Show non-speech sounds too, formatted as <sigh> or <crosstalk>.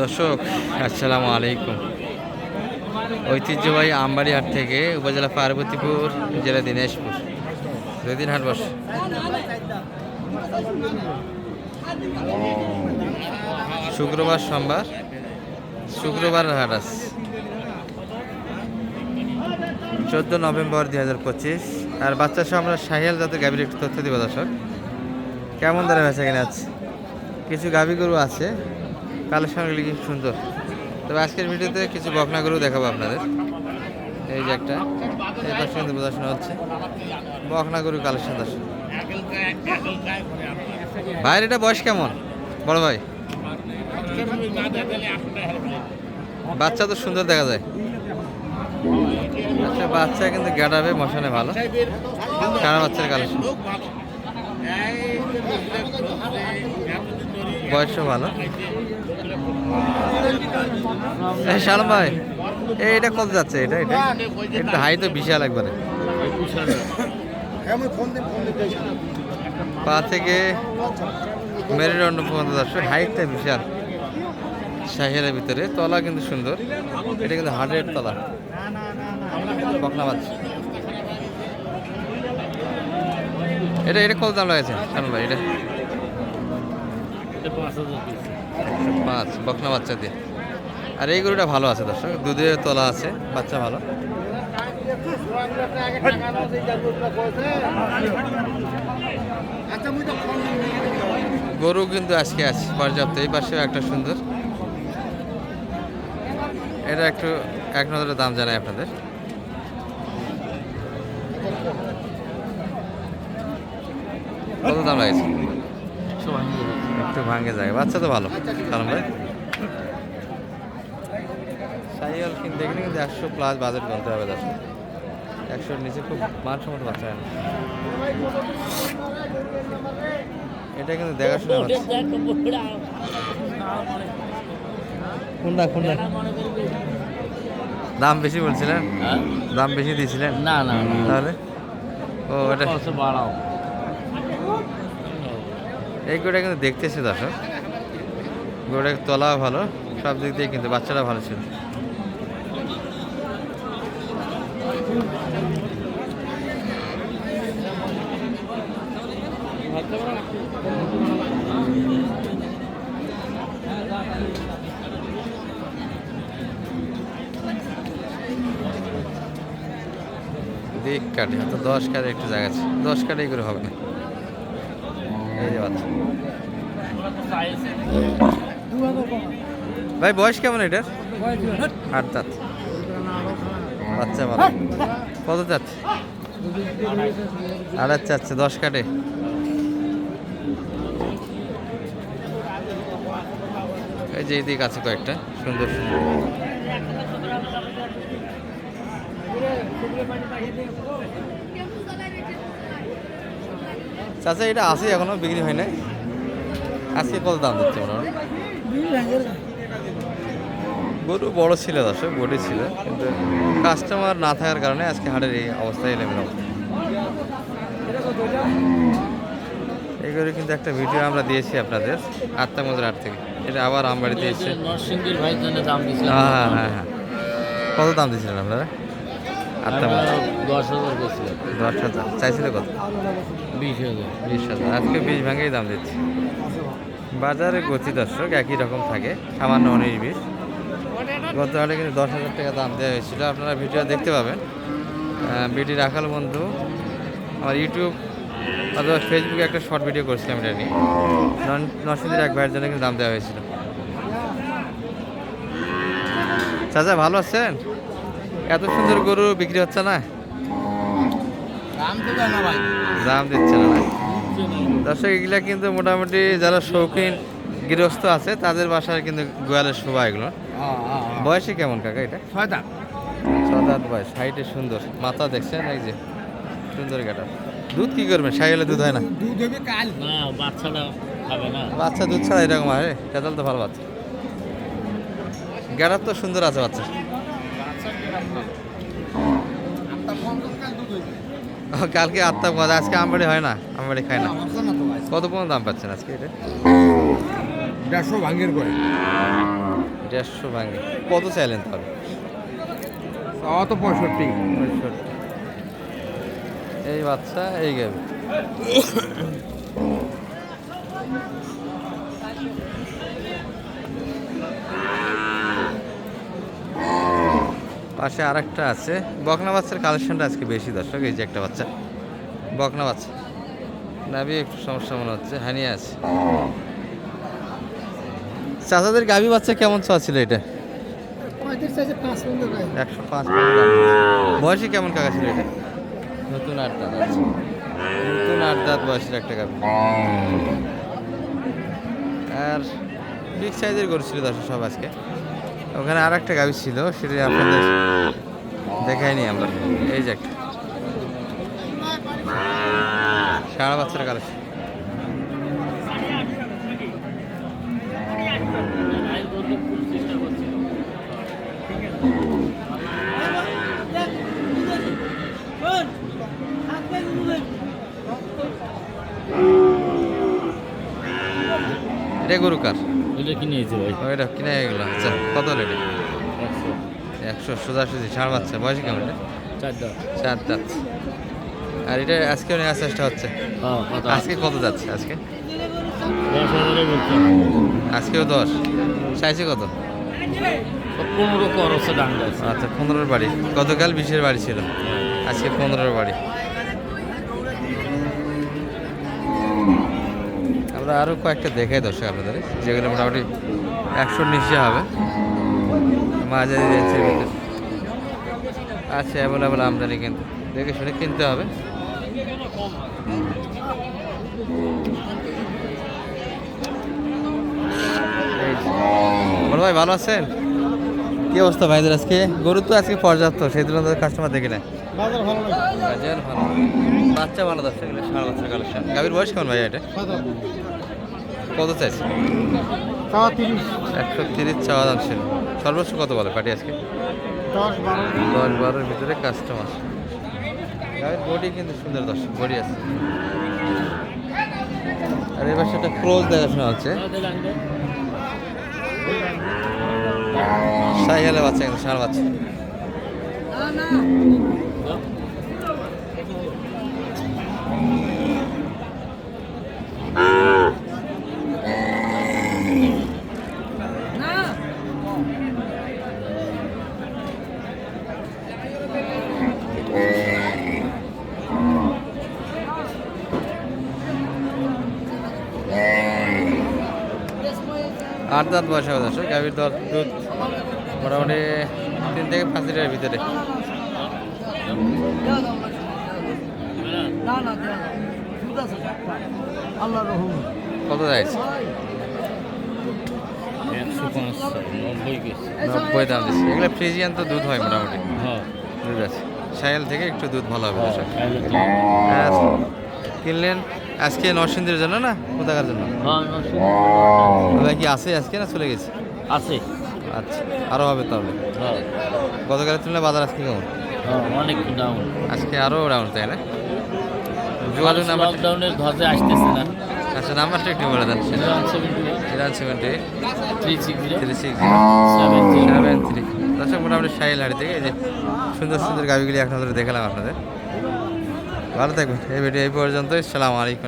দর্শক, আসসালামু আলাইকুম। ঐতিহ্যবাহী আমবাড়ি হাট থেকে উপজেলা পার্বতীপুর, জেলা দিনাজপুর। দুই বসে। শুক্রবার সোমবার, শুক্রবার হাট চোদ্দ নভেম্বর দুই হাজার পঁচিশ। আর বাচ্চা সহ আমরা সাহিয়াল জাতের গাভীর একটু তথ্য দিব দর্শক। কেমন দাঁড়ে বেচা কিনা আছে কিছু গাভী গরু আছে। কালেকশনগুলি কি সুন্দর। তবে আজকের ভিডিওতে কিছু বকনা গরু দেখাবো আপনাদের। এই যে একটা, এই পাশে কিন্তু প্রদর্শন হচ্ছে। বকনা গরু কালেকশন দর্শক ভাইয়ের এটা বয়স কেমন? বড় ভাই? বাচ্চা তো সুন্দর দেখা যায়। আচ্ছা বাচ্চা কিন্তু গেটাবে মশানে ভালো। সারা বাচ্চার কালেকশন বয়সও ভালো। শালম ভাই এটা কত যাচ্ছে এটা? এটা এটা হাই তো বিশাল একবারে। পা থেকে মেরুদণ্ড পর্যন্ত দর্শক হাইটটা বিশাল। শাহিয়ারের ভিতরে। তলা কিন্তু সুন্দর। এটা কিন্তু হার্ডের তলা। বকনা বাচ্চা এটা এটা কত দাম লাগেছে শালম ভাই এটা? পাঁচ, বকনা বাচ্চা দিয়ে। আর এই গরুটা ভালো আছে দর্শক, দুধের তলা আছে, বাচ্চা ভালো। গরু কিন্তু আজকে আছে, পর্যাপ্ত, এই পাশেও একটা সুন্দর। এটা একটু, এক নজরে দাম জানাই আপনাদের। কত দাম লাগছে? একটু ভাঙে যায়। বাচ্চা তো ভালো কারণ ভাই। সাইয়াল কিনতে গেলে কিন্তু একশো প্লাস বাজেট বলতে হবে দশ একশোর নিচে খুব মানসম্মত বাচ্চা হয় এটা কিন্তু দেখাশোনা হচ্ছে। কোনটা কোনটা দাম বেশি বলছিলেন? দাম বেশি দিয়েছিলেন? না না তাহলে? ও এটা বাড়াও। এই গরুটা কিন্তু দেখতেছি দর্শক। গরুটা তলাও ভালো, সব দিক দিয়ে কিন্তু বাচ্চাটা ভালো ছিল। দিক কাটে দশ কাটে একটু জায়গা আছে। দশ কাটে করে হবে না। এই যে বাচ্চা। ভাই, বয়স কেমন এটার? আট দাঁত। বাচ্চা ভালো। কত চাচ্ছে আড়াই আচ্ছা দশ কাটে। এই যে এইদিকে আছে কয়েকটা সুন্দর সুন্দর। চাচা, এটা আছে এখনও, বিক্রি হয় নাই? আজকে কত দাম দিচ্ছে মোটামুটি গরু বড় ছিল দর্শক বডি ছিল কিন্তু কাস্টমার না থাকার কারণে আজকে হাটের এই অবস্থায় এলাম অবস্থা এই গরু কিন্তু একটা ভিডিও আমরা দিয়েছি আপনাদের আটটা মজুর হাট থেকে। এটা আবার এসেছে। নরসিংদীর দাম হ্যাঁ হ্যাঁ হ্যাঁ কত দাম দিয়েছিলেন আপনারা? আটটা মজুর দশ হাজার দশ হাজার। চাইছিল কত? বিশ হাজার। বিশ হাজার। আজকে বিশ ভাঙেই দাম দিচ্ছে। বাজারে গতি দর্শক একই রকম থাকে সামান্য উনিশ বিশ গত হাটে কিন্তু দশ হাজার টাকা দাম দেওয়া হয়েছিল আপনারা ভিডিও দেখতে পাবেন। বিটি রাখাল বন্ধু আমার ইউটিউব অথবা ফেসবুকে একটা শর্ট ভিডিও করেছিলাম এটা নিয়ে। নন- নরসিংদীর এক ভাইয়ের জন্য কিন্তু দাম দেওয়া হয়েছিল। চাচা ভালো আছেন? এত সুন্দর গরু বিক্রি হচ্ছে না? দাম ভাই। দিচ্ছে না না দর্শক এগুলা কিন্তু মোটামুটি যারা শৌখিন গৃহস্থ আছে তাদের বাসায় কিন্তু গোয়ালের শোভা এগুলো। বয়সে কেমন কাকা এটা? ছয় দাম সাত বয়স হাইটে সুন্দর। মাথা দেখছেন? এই যে সুন্দর গাটা দুধ কি করবেন? সাইলে দুধ হয় না? দুধ হবে কাল। না বাচ্চাটা খাবে না। বাচ্চা দুধ ছাড়া এরকম হয়? কেতাল তো ভালো বাচ্চা। গ্যাটার তো সুন্দর আছে বাচ্চা। <laughs> কালকে আত্মা বাজে আজকে আমবাড়ি হয় না আমবাড়ি খায় না। কত পর্যন্ত দাম পাচ্ছেন আজকে এটা? দেড়শো ভাঙের করে। দেড়শো ভাঙে কত চাইলেন তাহলে? অত পঁয়ষট্টি। পঁয়ষট্টি। এই বাচ্চা এই গাবি পাশে আরেকটা আছে। বকনা বাচ্চার কালেকশনটা আজকে বেশি দর্শক এই যে একটা বাচ্চা। বকনা বাচ্চা। নাবি একটু সমস্যা মনে হচ্ছে। হানিয়ে আছে। চাচাদের গাভী বাচ্চা কেমন চাওয়া ছিল এটা? একশো পাঁচ বয়সী কেমন কাকা ছিল এটা? নতুন আট দাঁত আছে। নতুন আট দাঁত বয়সের একটা গাভী। আর বিগ সাইজের গরু ছিল দর্শক সব আজকে। ওখানে আর একটা গাভী ছিল, সেটা আপনাদের দেখাইনি আমরা। এই যে একটা। সারা বাচ্চার কালেকশন এটা গরু কার? এটা কি নিয়েছে ভাই। ওইটা কিনে গেলো। আচ্ছা কত হলো এটা একশো সোজাসুজি ষাঁড় বাচ্চা বয়স কেমন এটা? চার দাঁত। আর এটা আজকেও নেওয়ার চেষ্টা হচ্ছে? হ্যাঁ আজকে কত যাচ্ছে আজকে? আজকেও দশ। চাইছে কত? পনেরো যাচ্ছে আচ্ছা পনেরোর বাড়ি। গতকাল বিশের বাড়ি ছিল। আজকে পনেরোর বাড়ি। আমরা আরও কয়েকটা দেখাই দর্শক আপনাদের যেগুলো মোটামুটি একশোর নিচে হবে। মাঝারি রেঞ্জের ভিতরে। আছে অ্যাভেলেবেল আমদানি কিন্তু। দেখে শুনে কিনতে হবে। ভাই ভালো আছেন? কি অবস্থা ভাইদের আজকে? গরু তো আজকে পর্যাপ্ত সেই তুলনায় কাস্টমার দেখে বাজার ভালো ভালো। বাচ্চা ভালো এগুলো সারা বাচ্চা কালেকশন গাভীর বয়স কেমন ভাই এটা? কত চাইছে? একশো তিরিশ চাওয়া দাম ছিল। সর্বোচ্চ কত বলে পার্টি আজকে? দশ বারোর ভিতরে কাস্টমার বডি কিন্তু সুন্দর দর্শক বডি আছে। আর এবার সেটা ক্লোজ দেখাশোনা হচ্ছে। সাইকেলে বাচ্চা কিন্তু ষাঁড় বাচ্চা। আট দাঁত বয়স হবে দর্শক। গাভীর দর দুধ মোটামুটি তিন থেকে পাঁচ লিটারের ভিতরে। কত যাইছে নব্বই দাম দিচ্ছে। এগুলো ফ্রিজিয়ান তো দুধ হয় মোটামুটি। হ্যাঁ। দুধ আছে। সাইল থেকে একটু দুধ ভালো হবে দর্শক। তাহলে কিনলেন আজকে নরসিংদীর জন্য না? কোথাকার জন্য? হ্যাঁ নশো। কি আছে আজকে না চলে গেছে? আছে। আচ্ছা আরও হবে তাহলে। হ্যাঁ। গতকালের তুলনায় বাজার আজকে কেমন? হ্যাঁ অনেক ডাউন আজকে আরও ডাউন তাই না? যোগাযোগ নাম্বার লকডাউনের ধসে আসতেছে না। আচ্ছা নাম্বারটা একটু বলে দেন। One seventy three six three six seven three seven three দর্শক মোটামুটি সাইল হাড়ি থেকে এই যে সুন্দর সুন্দর গাভিগুলি এক নজরে দেখালাম আপনাদের। ভালো থাকবেন। এই ভিডিও এই পর্যন্তই। সালাম আলাইকুম